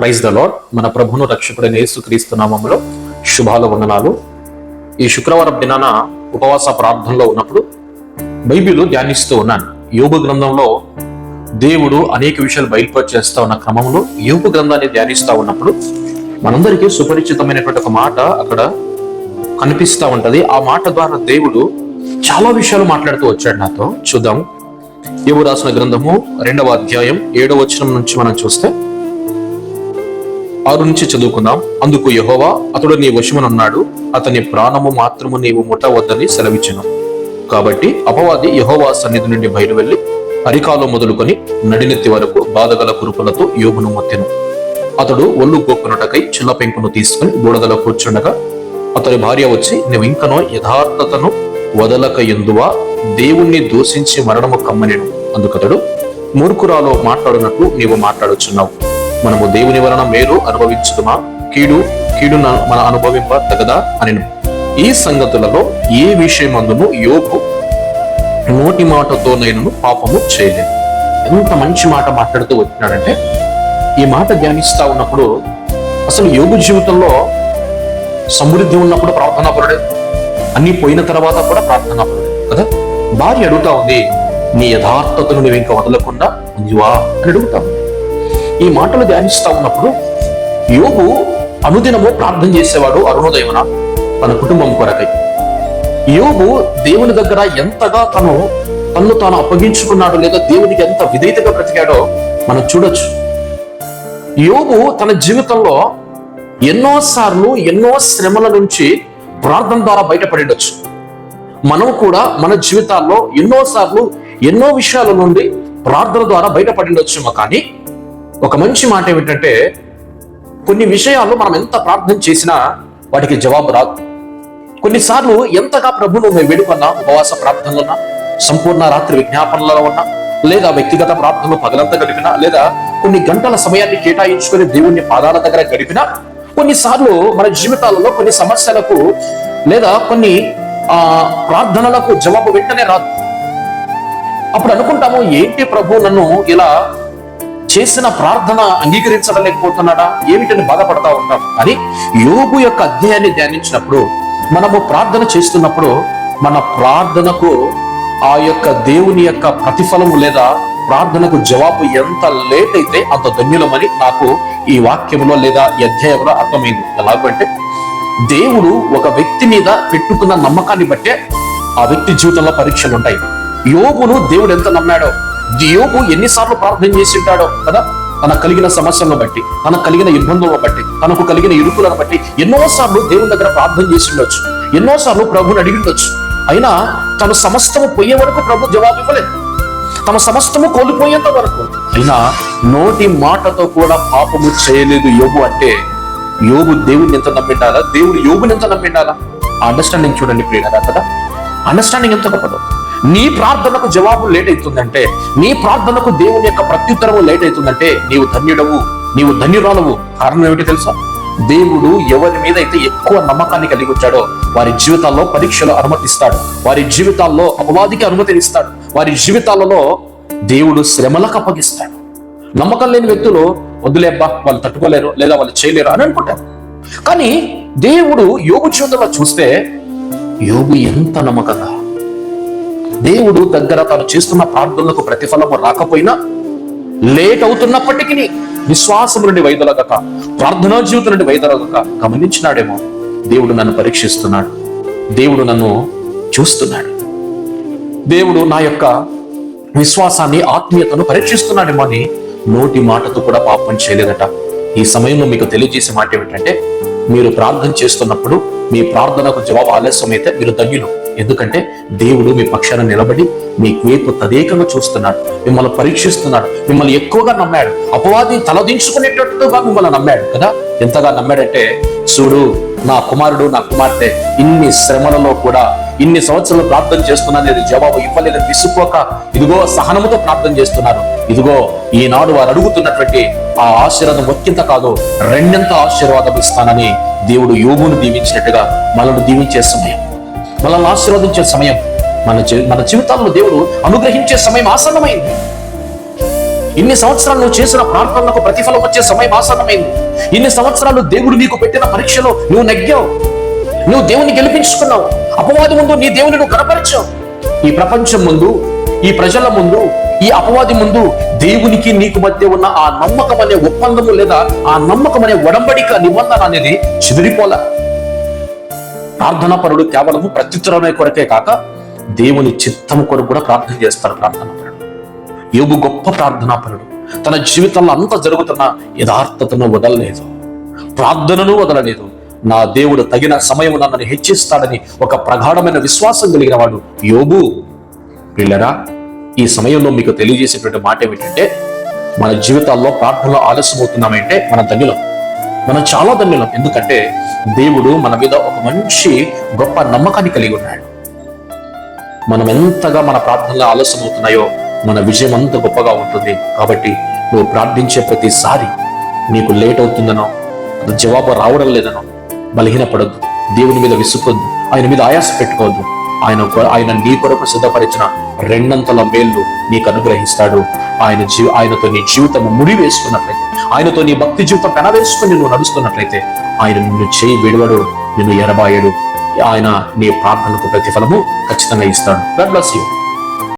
Praise the lord మన ప్రభును రక్షకుడైన యేసుక్రీస్తు శుభాల వందనాలు. ఈ శుక్రవారం దినాన ఉపవాస ప్రార్థనలో ఉన్నప్పుడు బైబిల్ ధ్యానిస్తూ ఉన్నాను. యోగ గ్రంథంలో దేవుడు అనేక విషయాలు బయలుపరి చేస్తూ ఉన్న క్రమంలో యోగ గ్రంథాన్ని ధ్యానిస్తూ ఉన్నప్పుడు మనందరికీ సుపరిచితమైనటువంటి ఒక మాట అక్కడ కనిపిస్తా ఉంటది. ఆ మాట ద్వారా దేవుడు చాలా విషయాలు మాట్లాడుతూ వచ్చాడు నాతో. చూద్దాం. యోగు రాసిన గ్రంథము రెండవ అధ్యాయం ఏడవ వచనం నుంచి మనం చూస్తే ఆరు నుంచి చదువుకుందాం అందుకు యహోవా అతడు నీ వశమునున్నాడు. అతని ప్రాణము మాత్రము నీవు ముట్టవద్దని సెలవిచ్చును. కాబట్టి అపవాది యహోవా సన్నిధి నుండి బయలువెళ్ళి అరికాలు మొదలుకొని నడినెత్తి వరకు బాధగల కురుపులతో యోగును మొత్తెను. అతడు ఒళ్ళు గోక్కునటకై చిన్న పెంకును తీసుకుని బూడదలో కూర్చుండగా అతని భార్య వచ్చి నువ్వు ఇంకనో యథార్థతను వదలక ఎందువా? దేవుణ్ణి దూషించి మరణము కమ్మనేను. అందుకతడు మూర్ఖురాలో మాట్లాడినట్లు నీవు మాట్లాడుచున్నావు. మనము దేవుని వలన మేలు అనుభవించుదుమా కీడు కీడు మన అనుభవింప తగదా అని ఈ సంగతులలో ఏ విషయమందును యోగు నోటి మాటతో నేను పాపము చేయలేదు. ఎంత మంచి మాట మాట్లాడుతూ వచ్చినాడంటే ఈ మాట ధ్యానిస్తా ఉన్నప్పుడు అసలు యోగు జీవితంలో సమృద్ధి ఉన్నప్పుడు ప్రార్థనా పరుడే. అన్ని పోయిన తర్వాత కూడా ప్రార్థనా పరుడే. కదా? భార్య అడుగుతా ఉంది నీ యథార్థతను నువ్వు ఇంకా వదలకుండా ఉందివా అని అడుగుతా ఉంది. ఈ మాటలు ధ్యానిస్తా ఉన్నప్పుడు యోగు అనుదినము ప్రార్థన చేసేవాడు అరుణోదయమున తన కుటుంబం కొరకై. యోగు దేవుని దగ్గర ఎంతగా తను తన్ను తాను అప్పగించుకున్నాడు లేదా దేవునికి ఎంత విధేయతగా బ్రతికాడో మనం చూడొచ్చు. యోగు తన జీవితంలో ఎన్నో సార్లు ఎన్నో శ్రమల నుంచి ప్రార్థన ద్వారా బయటపడిండొచ్చు. మనం కూడా మన జీవితాల్లో ఎన్నో సార్లు ఎన్నో విషయాల నుండి ప్రార్థన ద్వారా బయటపడిండొచ్చు కానీ ఒక మంచి మాట ఏమిటంటే కొన్ని విషయాల్లో మనం ఎంత ప్రార్థన చేసినా వాటికి జవాబు రాదు. కొన్నిసార్లు ఎంతగా ప్రభును వేడుకన్నా వేడుకున్నా ఉపవాస ప్రార్థనలో ఉన్నా సంపూర్ణ రాత్రి విజ్ఞాపనలలో ఉన్నా లేదా వ్యక్తిగత ప్రార్థనలు పగలంతా గడిపినా లేదా కొన్ని గంటల సమయాన్ని కేటాయించుకొని దేవుణ్ణి పాదాల దగ్గర గడిపినా కొన్నిసార్లు మన జీవితాలలో కొన్ని సమస్యలకు లేదా కొన్ని ఆ ప్రార్థనలకు జవాబు వెంటనే రాదు. అప్పుడు అనుకుంటాము ఏంటి ప్రభు నన్ను ఇలా చేసిన ప్రార్థన అంగీకరించడలేకపోతున్నాడా ఏమిటని బాధపడతా ఉంటాం. అని యోగు యొక్క అధ్యాయాన్ని ధ్యానించినప్పుడు మనము ప్రార్థన చేస్తున్నప్పుడు మన ప్రార్థనకు ఆ యొక్క దేవుని యొక్క ప్రతిఫలము లేదా ప్రార్థనకు జవాబు ఎంత లేట్ అయితే అంత ధన్యులమని నాకు ఈ వాక్యంలో లేదా ఈ అధ్యాయంలో అర్థమైంది. ఎలాగంటే దేవుడు ఒక వ్యక్తి మీద పెట్టుకున్న నమ్మకాన్ని బట్టే ఆ వ్యక్తి జీవితంలో పరీక్షలు ఉంటాయి యోగును దేవుడు ఎంత నమ్మాడో? యోగు ఎన్నిసార్లు ప్రార్థన చేసి ఉంటాడో కదా? తనకు కలిగిన సమస్యలను బట్టి తనకు కలిగిన ఇబ్బందులను బట్టి తనకు కలిగిన ఇరుకులను బట్టి ఎన్నోసార్లు దేవుని దగ్గర ప్రార్థన చేసి ఉండొచ్చు. ఎన్నోసార్లు ప్రభుని అడిగి ఉండొచ్చు. అయినా తను సమస్తము పోయే వరకు ప్రభు జవాబు ఇవ్వలేదు. తమ సమస్తము కోల్పోయేంత వరకు. అయినా నోటి మాటతో కూడా పాపము చేయలేదు యోగు అంటే యోగు దేవుని ఎంత నమ్మిండాలా? దేవుడు యోగుని ఎంత నమ్మిండాలా? అండర్స్టాండింగ్ చూడండి ప్రియులరా కదా? అండర్స్టాండింగ్ ఎంత గొప్పదో. నీ ప్రార్థనకు జవాబు లేట్ అవుతుందంటే నీ ప్రార్థనకు దేవుని యొక్క ప్రత్యుత్తరము లేట్ అవుతుందంటే నీవు ధన్యుడవు నీవు ధన్యురాలవు. కారణం ఏమిటి తెలుసా? దేవుడు ఎవరి మీద అయితే ఎక్కువ నమ్మకాన్ని కలిగి వచ్చాడో వారి జీవితాల్లో పరీక్షలు అనుమతిస్తాడు. వారి జీవితాల్లో అపవాదికి అనుమతినిస్తాడు. వారి జీవితాలలో దేవుడు శ్రమలకు అప్పగిస్తాడు. నమ్మకం లేని వ్యక్తులు వదిలేబ్బా వాళ్ళు తట్టుకోలేరు లేదా వాళ్ళు చేయలేరు అని అనుకుంటారు. కానీ దేవుడు యోగు జీవితంలో చూస్తే యోగు ఎంత నమ్మకంగా దేవుడు దగ్గర తాను చేస్తున్న ప్రార్థనలకు ప్రతిఫలము రాకపోయినా లేట్ అవుతున్నప్పటికీ విశ్వాసం నుండి వైదొలగక ప్రార్థనా జీవితం నుండి వైదొలగక గమనించినాడేమో. దేవుడు నన్ను పరీక్షిస్తున్నాడు. దేవుడు నన్ను చూస్తున్నాడు. దేవుడు నా యొక్క విశ్వాసాన్ని ఆత్మీయతను పరీక్షిస్తున్నాడేమో అని నోటి మాటతో కూడా పాపం చేయలేదట. ఈ సమయంలో మీకు తెలియజేసే మాట ఏమిటంటే మీరు ప్రార్థన చేస్తున్నప్పుడు మీ ప్రార్థనకు జవాబు ఆలస్యం అయితే మీరు ధన్యులు. ఎందుకంటే దేవుడు మీ పక్షాన నిలబడి మీ వైపు తదేకంగా చూస్తున్నాడు మిమ్మల్ని పరీక్షిస్తున్నాడు మిమ్మల్ని ఎక్కువగా నమ్మాడు అపవాది తలదించుకునేటట్టుగా మిమ్మల్ని నమ్మాడు కదా? ఎంతగా నమ్మాడంటే చూడు నా కుమారుడు నా కుమార్తె ఇన్ని శ్రమలలో కూడా ఇన్ని సంవత్సరాలు ప్రార్థన చేస్తున్నాను లేదు జవాబు ఇవ్వలేదని విసుక్కోక ఇదిగో సహనముతో ప్రార్థన చేస్తున్నారు. ఇదిగో ఈనాడు వారు అడుగుతున్నటువంటి ఆ ఆశీర్వాదం ఒక్కింత కాదు రెండింత ఆశీర్వాదం ఇస్తానని దేవుడు యోగును దీవించినట్టుగా మనల్ని దీవించే సమయం. మనల్ని ఆశీర్వదించే సమయం. మన మన జీవితాల్లో దేవుడు అనుగ్రహించే సమయం ఆసన్నమైంది. ఇన్ని సంవత్సరాలు నువ్వు చేసిన ప్రార్థనలకు ప్రతిఫలం వచ్చే సమయం ఆసన్నమైంది. ఇన్ని సంవత్సరాలు దేవుడు నీకు పెట్టిన పరీక్షలో నువ్వు నెగ్గావు. నువ్వు దేవుని గెలిపించుకున్నావు. అపవాది ముందు నీ దేవుని నువ్వు కనపరిచావు ఈ ప్రపంచం ముందు ఈ ప్రజల ముందు ఈ అపవాది ముందు దేవునికి నీకు మధ్య ఉన్న ఆ నమ్మకం అనే ఒప్పందము లేదా ఆ నమ్మకం అనే ఒడంబడిక నిబంధన అనేది చెదిరిపోలే. ప్రార్థనా పరుడు కేవలము ప్రత్యుత్తరమే కొరకే కాక దేవుని చిత్తం కొరకు కూడా ప్రార్థన చేస్తారు ప్రార్థనా పరుడు. యోగు గొప్ప ప్రార్థనా పరుడు. తన జీవితంలో అంత జరుగుతున్న యథార్థతను వదలలేదు. ప్రార్థనను వదలలేదు. నా దేవుడు తగిన సమయం నన్ను హెచ్చిస్తాడని ఒక ప్రగాఢమైన విశ్వాసం కలిగిన వాడు యోబు. పిల్లరా ఈ సమయంలో మీకు తెలియజేసేటువంటి మాట ఏమిటంటే మన జీవితాల్లో ప్రార్థనలో ఆలస్యమవుతున్నామంటే మన ధన్యులం మనం చాలా ధన్యులం. ఎందుకంటే దేవుడు మన మీద ఒక మంచి గొప్ప నమ్మకాన్ని కలిగి ఉన్నాడు. మనం ఎంతగా మన ప్రార్థనలు ఆలస్యం అవుతున్నాయో మన విజయం అంత గొప్పగా ఉంటుంది. కాబట్టి నువ్వు ప్రార్థించే ప్రతిసారి నీకు లేట్ అవుతుందనో జవాబు రావడం లేదనో బలహీనపడద్దు. దేవుని మీద విసుకొద్దు ఆయన మీద ఆయాస పెట్టుకోవద్దు. ఆయన ఆయన నీ కొరకు సిద్ధపరిచిన రెండంతల మేళ్ళు నీకు అనుగ్రహిస్తాడు. ఆయన జీ ఆయనతో నీ జీవితం ముడి వేసుకున్నట్లయితే ఆయనతో నీ భక్తి జీవితం పెనవేసుకుని నువ్వు నడుస్తున్నట్లయితే ఆయన నిన్ను చేయి విడవడు నిన్ను ఎరబాయడు. ఆయన నీ ప్రార్థనకు ప్రతిఫలము ఖచ్చితంగా ఇస్తాడు. God bless you